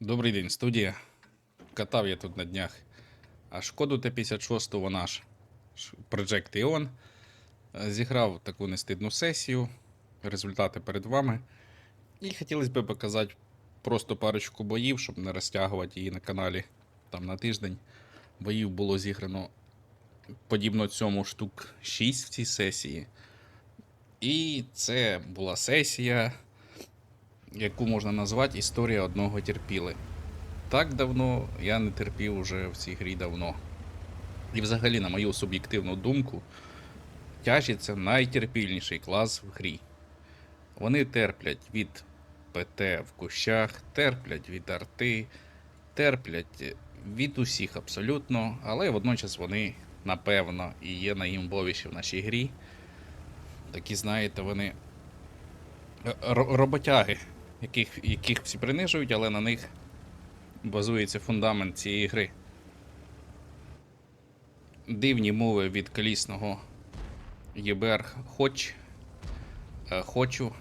Добрий день, студія. Катав я тут на днях. А шкоду Т-56 вона ж Project Ion. Е, Зіграв таку нестидну сесію. Результати перед вами. І хотілося б показати просто парочку боїв, щоб не розтягувати її на каналі там на тиждень. Боїв було зіграно подібно цьому штук 6 в цій сесії. І це була сесія, яку можна назвати Історія одного терпіли. Так давно я не терпів уже в цій грі давно. І взагалі, на мою суб'єктивну думку, тяжі це найтерпільніший клас в грі. Вони терплять від ПТ в кущах, терплять від арти, терплять від усіх абсолютно, але водночас вони, напевно, і є найімбовіші в нашій грі. Такі, знаєте, вони ро- роботяги, яких, яких всі принижують, але на них базується фундамент цієї гри. Дивні мови від колісного ЄБР хоч. е, Хочу.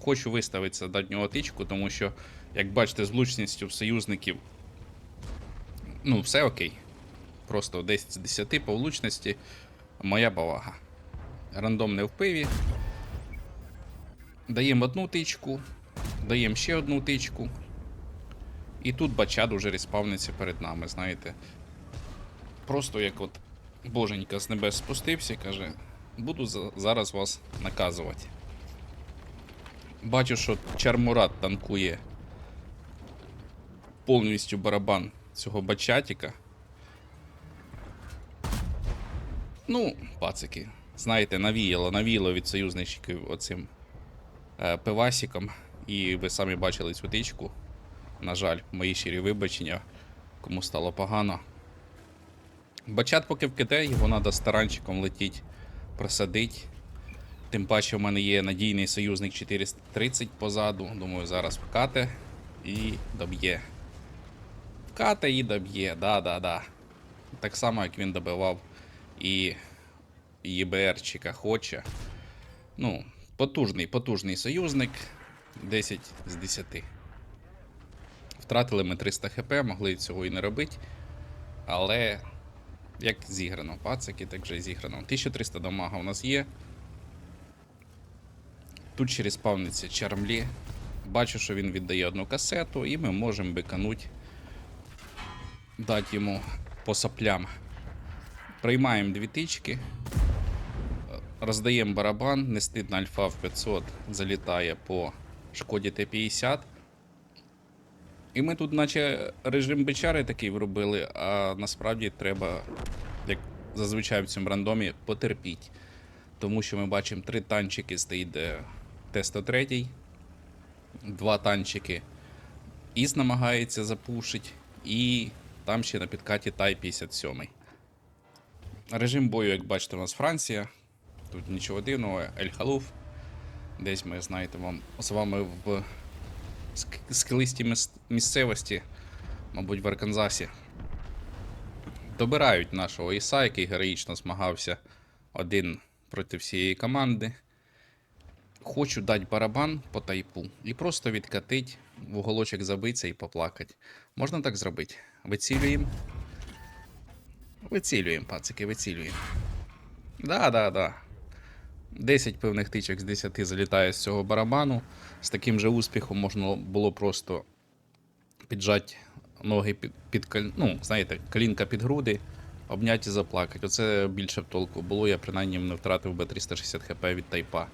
Хочу виставити задню тичку, тому що, як бачите, з влучністю союзників. Ну, все окей. Просто 10 з 10 по влучності моя повага. Рандом не в. Даємо одну тичку, даємо ще одну тичку. І тут бачат уже респавниться перед нами, знаєте. Просто як от боженька з небес спустився, каже, буду за- зараз вас наказувати. Бачу, що Чармурат танкує повністю барабан цього бачатіка. Ну, пацики, знаєте, навіяло, навіяло від союзничків оцим е, пивасіком. І ви самі бачили цю тичку. На жаль, мої щирі вибачення, кому стало погано. Бачат поки вкиде, його треба старанчиком летіть, просадить. Тим паче, в мене є надійний союзник 430 позаду. Думаю, зараз вкате і доб'є. Вкате і доб'є, да-да-да. Так само, як він добивав і ЄБРчика хоче. Ну, потужний, потужний союзник. 10 з 10. Втратили ми 300 хп, могли цього і не робити. Але як зіграно, пацики, так же і зіграно. 1300 дамага у нас є. Тут ще респавниться Чармлі. Бачу, що він віддає одну касету, і ми можемо бикануть, дати йому по соплям. Приймаємо дві тички. Роздаємо барабан, не стидно альфа в 500 залітає по шкоді Т-50. І ми тут, наче режим бичари такий вробили, а насправді треба, як зазвичай в цьому рандомі, потерпіть. Тому що ми бачимо три танчики стоїть Т-103, два танчики. Іс намагається запушити, і там ще на підкаті Тай-57. Режим бою, як бачите, у нас Франція. Тут нічого дивного, Ель-Халуф. Десь ми, знаєте, вам з вами в ск- скелисті міс- місцевості, мабуть, в Арканзасі. Добирають нашого Іса, який героїчно змагався один проти всієї команди. Хочу дати барабан по тайпу і просто відкатить, в уголочок забитися і поплакати. Можна так зробити? Вицілюємо. Вицілюємо, пацики, вицілюємо. Да, да, да. 10 певних тичок з 10 залітає з цього барабану. З таким же успіхом можна було просто піджати ноги під, під ну, знаєте, колінка під груди, обняти і заплакати. Оце більше в толку було, я принаймні не втратив би 360 хп від тайпа.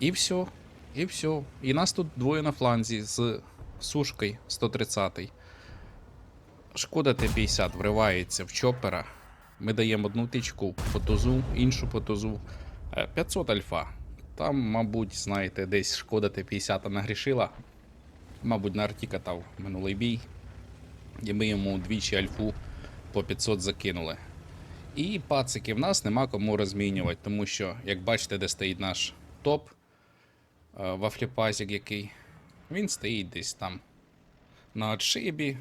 І все. І все. І нас тут двоє на фланзі з сушкою 130. Шкода Т-50 вривається в чопера. Ми даємо одну тичку по тузу, іншу по тузу. Е, 500 альфа. Там, мабуть, знаєте, десь шкода Т-50 нагрішила. Мабуть, на арті катав минулий бій. І ми йому двічі альфу по 500 закинули. І пацики в нас нема кому розмінювати, тому що, як бачите, де стоїть наш топ е, вафліпазік який. Він стоїть десь там на отшибі.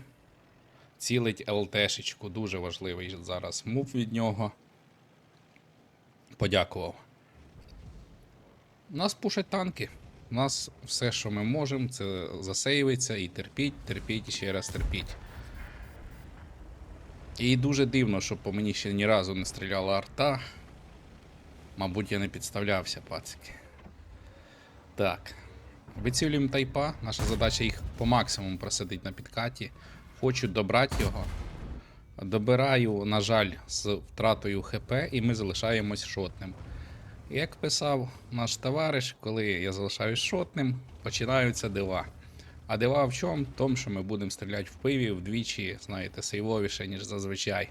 Цілить ЛТшечку. Дуже важливий зараз мув від нього. Подякував. Нас пушать танки. У нас все, що ми можемо, це засейвиться і терпіть, терпіть і ще раз терпіть. І дуже дивно, що по мені ще ні разу не стріляла арта. Мабуть, я не підставлявся, пацики. Так. Вицілюємо тайпа. Наша задача їх по максимуму просадити на підкаті. Хочу добрати його. Добираю, на жаль, з втратою ХП, і ми залишаємось шотним. Як писав наш товариш, коли я залишаюсь шотним, починаються дива. А дива в чому? В тому, що ми будемо стріляти в пиві вдвічі, знаєте, сейвовіше, ніж зазвичай.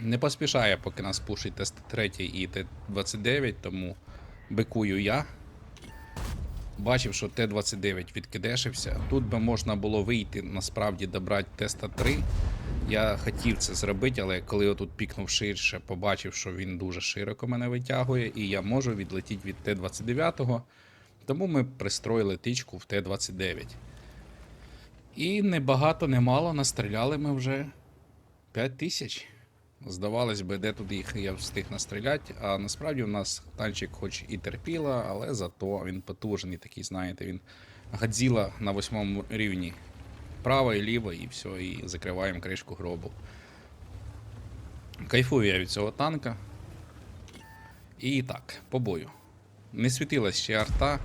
Не поспішає, поки нас пушить Т-3 і Т-29, тому бикую я. Бачив, що Т-29 відкидешився. Тут би можна було вийти, насправді добрати Теста 3. Я хотів це зробити, але коли отут пікнув ширше, побачив, що він дуже широко мене витягує, і я можу відлетіти від Т-29. Тому ми пристроїли тичку в Т-29. І не багато, не настріляли ми вже 5 тисяч. Здавалось би, де тут їх я встиг настріляти, а насправді у нас танчик хоч і терпіла, але зато він потужний такий, знаєте, він Годзіла на восьмому рівні. Право і ліво, і все, і закриваємо кришку гробу. Кайфую я від цього танка. І так, по бою. Не світилась ще арта.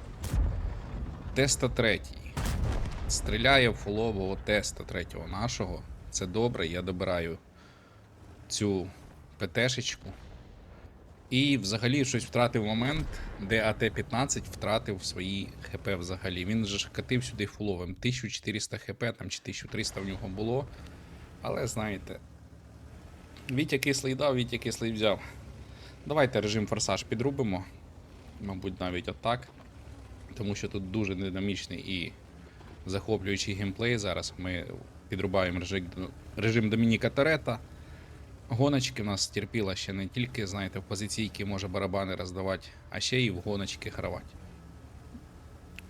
Теста третій. Стріляє в фулового теста третього нашого. Це добре, я добираю цю ПТшечку. І взагалі щось втратив момент, де АТ-15 втратив свої ХП взагалі. Він же катив сюди фуловим. 1400 ХП там чи 1300 в нього було. Але знаєте, Вітя кислий дав, Вітя кислий взяв. Давайте режим форсаж підрубимо. Мабуть, навіть отак. Тому що тут дуже динамічний і захоплюючий геймплей. Зараз ми підрубаємо режим, режим Домініка Торетта. Гоночки в нас терпіла ще не тільки, знаєте, в позиційки може барабани роздавати, а ще й в гоночки гравати.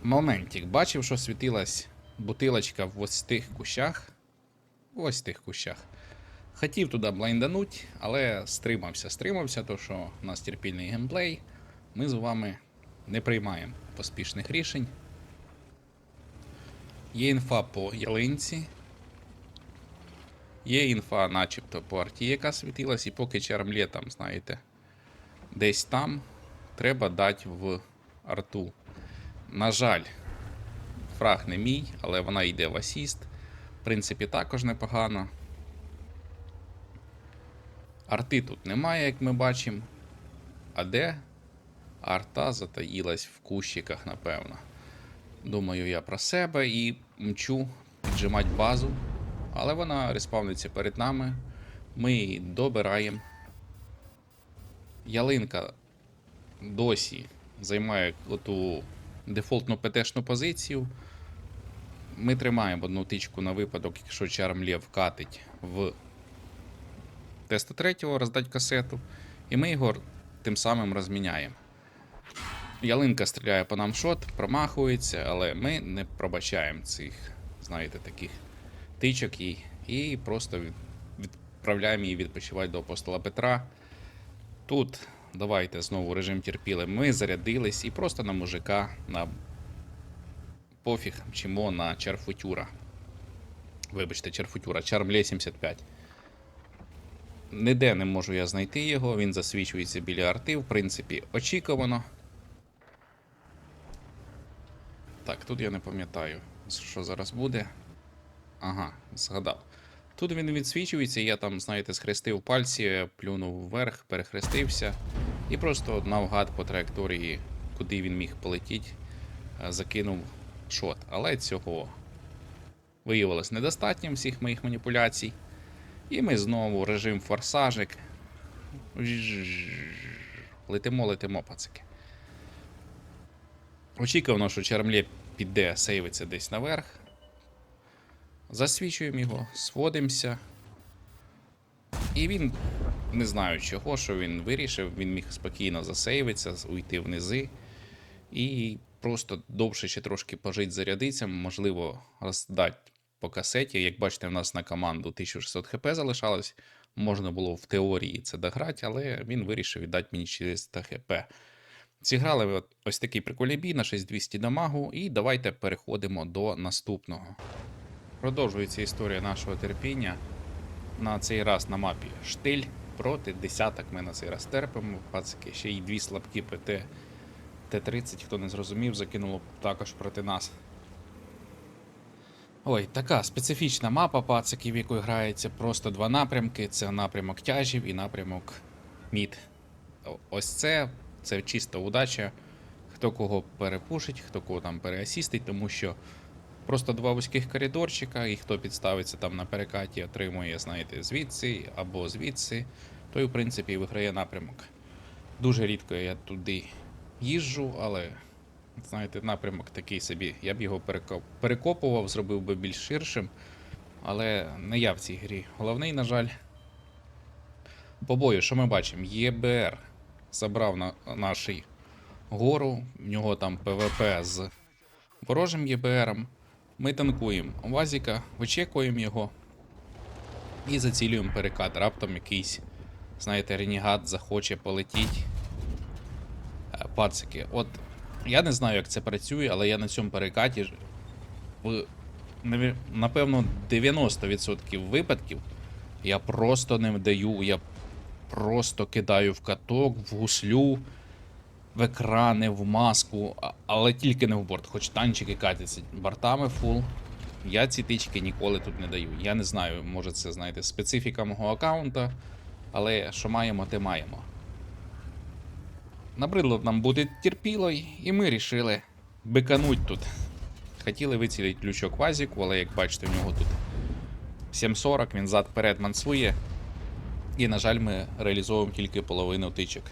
Моментик. Бачив, що світилась бутилочка в ось тих кущах. В ось тих кущах. Хотів туди блайндануть, але стримався. Стримався, то що у нас терпільний геймплей. Ми з вами не приймаємо поспішних рішень. Є інфа по ялинці. Є інфа, начебто, по арті, яка світилась, і поки чармлє там, знаєте, десь там треба дати в арту. На жаль, фраг не мій, але вона йде в асіст. В принципі, також непогано. Арти тут немає, як ми бачимо. А де? Арта затаїлась в кущиках, напевно. Думаю я про себе і мчу піджимати базу. Але вона респавниться перед нами. Ми її добираємо. Ялинка досі займає ту дефолтну ПТшну позицію. Ми тримаємо одну тичку на випадок, якщо Чармлє вкатить в теста третього, роздать касету, і ми його тим самим розміняємо. Ялинка стріляє по нам шот, промахується, але ми не пробачаємо цих, знаєте, таких тичок їй, і просто відправляємо її відпочивати до апостола Петра. Тут давайте знову режим терпіли. Ми зарядились і просто на мужика, на пофіг мчимо на чарфутюра. Вибачте, чарфутюра, чармлє 75. Ніде не можу я знайти його, він засвічується біля арти, в принципі, очікувано. Так, тут я не пам'ятаю, що зараз буде. Ага, згадав. Тут він відсвічується, я там, знаєте, схрестив пальці, плюнув вверх, перехрестився і просто навгад по траєкторії, куди він міг полетіти, е, закинув шот. Але цього виявилось недостатнім всіх моїх маніпуляцій. І ми знову режим форсажик. Летимо, летимо, пацики. Очікувано, що Чермлє піде сейвиться десь наверх. Засвічуємо його, сводимося. І він, не знаю чого, що він вирішив, він міг спокійно засейвитися, уйти внизи. І просто довше ще трошки пожить зарядиться, можливо, роздати по касеті. Як бачите, в нас на команду 1600 хп залишалось. Можна було в теорії це дограти, але він вирішив віддати мені 400 хп. Зіграли ось такий прикольний бій на 6200 дамагу, і давайте переходимо до наступного. Продовжується історія нашого терпіння. На цей раз на мапі штиль проти десяток. Ми на цей раз терпимо. Пацики, ще й дві слабкі ПТ Т-30, хто не зрозумів, закинуло також проти нас. Ой, така специфічна мапа пациків, в якої грається просто два напрямки: це напрямок тяжів і напрямок мід. Ось це, це чиста удача. Хто кого перепушить, хто кого там переасістить, тому що просто два вузьких коридорчика, і хто підставиться там на перекаті, отримує, знаєте, звідси або звідси, той, в принципі, виграє напрямок. Дуже рідко я туди їжджу, але знаєте, напрямок такий собі. Я б його перекопував, зробив би більш ширшим, але не я в цій грі. Головний, на жаль. По бою, що ми бачимо? ЄБР забрав на нашій гору, в нього там ПВП з ворожим ЄБРом. Ми танкуємо Вазіка, вичекуємо його і зацілюємо перекат. Раптом якийсь, знаєте, ренігат захоче полетіть. Е, Пацики, от я не знаю, як це працює, але я на цьому перекаті в напевно 90% випадків я просто не даю, я просто кидаю в каток, в гуслю, в екрани, в маску, але тільки не в борт, хоч танчики катяться бортами фул. Я ці тички ніколи тут не даю. Я не знаю, може це, знаєте, специфіка мого аккаунта, але що маємо, те маємо. Набридло нам бути терпілою, і ми рішили бикануть тут. Хотіли вицілити ключок Вазіку, але як бачите, в нього тут 740, він зад перед мансує. І, на жаль, ми реалізовуємо тільки половину тичок.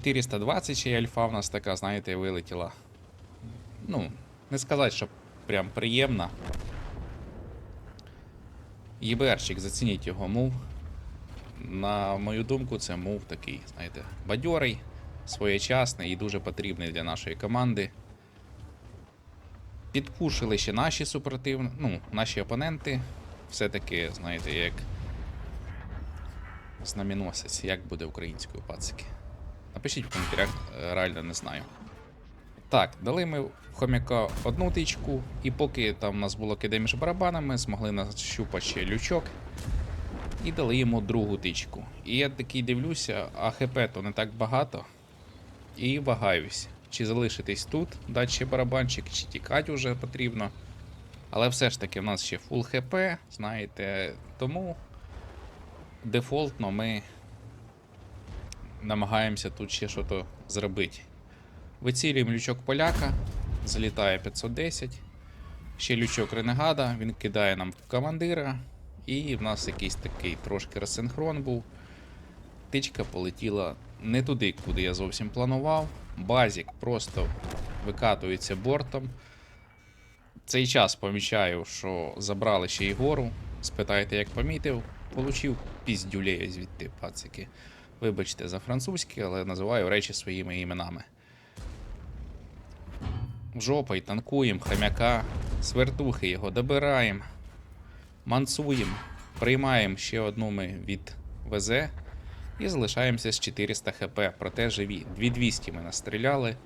420 ще й альфа в нас така, знаєте, вилетіла. Ну, не сказати, що прям приємна. ЄБРчик, зацініть його мув. На мою думку, це мув такий, знаєте, бадьорий, своєчасний і дуже потрібний для нашої команди. Підпушили ще наші супротивні, ну, наші опоненти. Все-таки, знаєте, як знаменосець, як буде українською пацики. Напишіть в коментарях, е, реально не знаю. Так, дали ми хомяка одну тичку, і поки там у нас було киде між барабанами, змогли нащупати ще лючок і дали йому другу тичку. І я такий дивлюся, а ХП то не так багато. І вагаюсь, чи залишитись тут, дати ще барабанчик, чи тікати вже потрібно. Але все ж таки в нас ще фул ХП, знаєте, тому дефолтно ми намагаємося тут ще щось зробити. Вицілюємо лючок поляка, залітає 510. Ще лючок ренегада, він кидає нам в командира. І в нас якийсь такий трошки розсинхрон був. Тичка полетіла не туди, куди я зовсім планував. Базік просто викатується бортом. Цей час помічаю, що забрали ще й гору. Спитайте, як помітив, получив піздюлею звідти, пацики. Вибачте за французьке, але називаю речі своїми іменами. Жопой танкуємо хомяка, свертухи його добираємо, мансуємо, приймаємо ще одну ми від ВЗ і залишаємося з 400 хп. Проте живі. 2200 ми настріляли.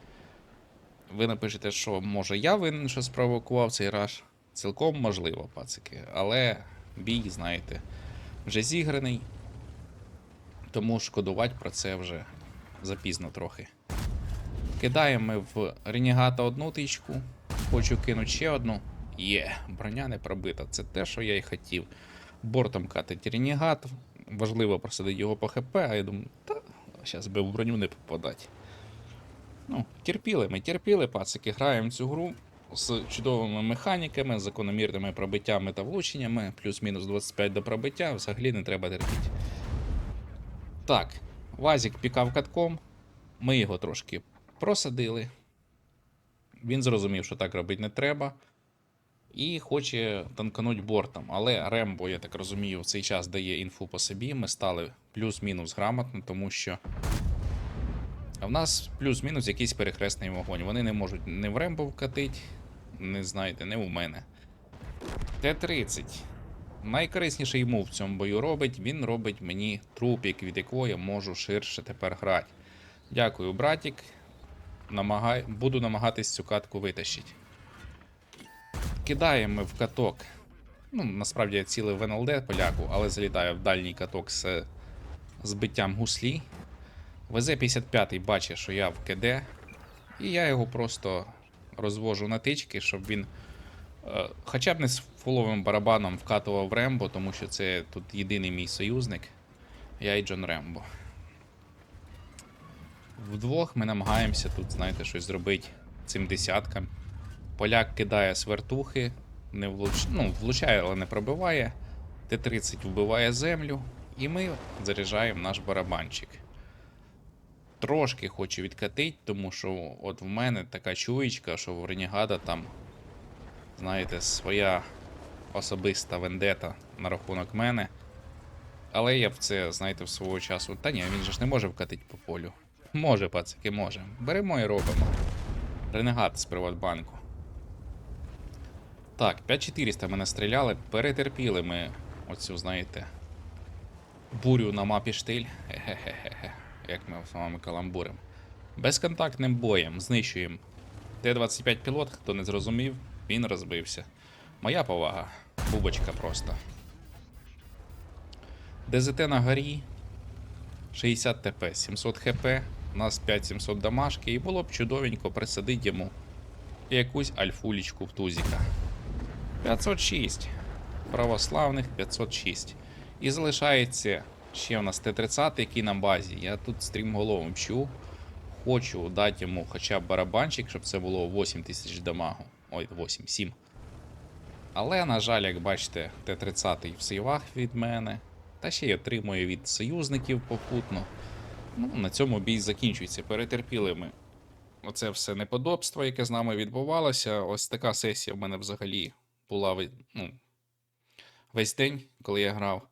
Ви напишете, що може я винен, що спровокував цей раш. Цілком можливо, пацики. Але бій, знаєте, вже зіграний. Тому шкодувати про це вже запізно трохи. Кидаємо в Ренігата одну тичку. Хочу кинути ще одну. Є, броня не пробита. Це те, що я і хотів. Бортом катить Ренігат. Важливо просадити його по ХП, а я думаю, та зараз би в броню не попадати. Ну, терпіли ми, терпіли, пацики, граємо цю гру з чудовими механіками, закономірними пробиттями та влученнями, плюс-мінус 25 до пробиття, взагалі не треба терпіти. Так, Вазік пікав катком, ми його трошки просадили. Він зрозумів, що так робити не треба. І хоче танкануть бортом. Але Рембо, я так розумію, в цей час дає інфу по собі. Ми стали плюс-мінус грамотно, тому що в нас плюс-мінус якийсь перехресний вогонь. Вони не можуть не в Рембо вкатить, не знаєте, не у мене. Т-30. Найкорисніший мув в цьому бою робить. Він робить мені трупік, від якого я можу ширше тепер грати. Дякую, братік. Намагай... Буду намагатись цю катку витащити. Кидаємо в каток. Ну, насправді я цілив в НЛД поляку, але залітаю в дальній каток з збиттям гуслі. ВЗ-55 бачить, що я в КД, і я його просто розвожу на тички, щоб він хоча б не з фуловим барабаном вкатував Рембо, тому що це тут єдиний мій союзник. Я і Джон Рембо. Вдвох ми намагаємося тут, знаєте, щось зробити цим десяткам. Поляк кидає свертухи, не влуч... ну, влучає, але не пробиває. Т-30 вбиває землю, і ми заряджаємо наш барабанчик. Трошки хочу відкатити, тому що от в мене така чуєчка, що в Ренігада там, знаєте, своя особиста вендета на рахунок мене. Але я б це, знаєте, в свого часу. Та ні, він же ж не може вкатити по полю. Може, пацики, може. Беремо і робимо. Ренегат з Приватбанку. Так, 5400 мене стріляли, перетерпіли ми оцю, знаєте, бурю на мапі штиль. Хе-хе-хе-хе, як ми з вами каламбурим. Безконтактним боєм знищуємо. Т-25 пілот, хто не зрозумів, він розбився. Моя повага. Бубочка просто. ДЗТ на горі. 60 ТП, 700 ХП, у нас 5700 дамашки, і було б чудовенько присадити йому якусь альфулічку в тузіка. 506. Православних 506. І залишається ще у нас Т-30, який на базі. Я тут стрімголовим вчу. Хочу дати йому хоча б барабанчик, щоб це було 8 тисяч дамагу. Ой, 8, 7. Але, на жаль, як бачите, Т-30 в сейвах від мене. Та ще й отримує від союзників попутно. Ну, на цьому бій закінчується. Перетерпіли ми оце все неподобство, яке з нами відбувалося. Ось така сесія в мене взагалі була ну, весь день, коли я грав.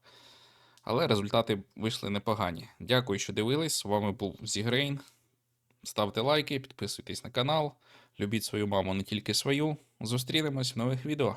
Але результати вийшли непогані. Дякую, що дивились. З вами був Зігрейн. Ставте лайки, підписуйтесь на канал. Любіть свою маму, не тільки свою. Зустрінемось в нових відео.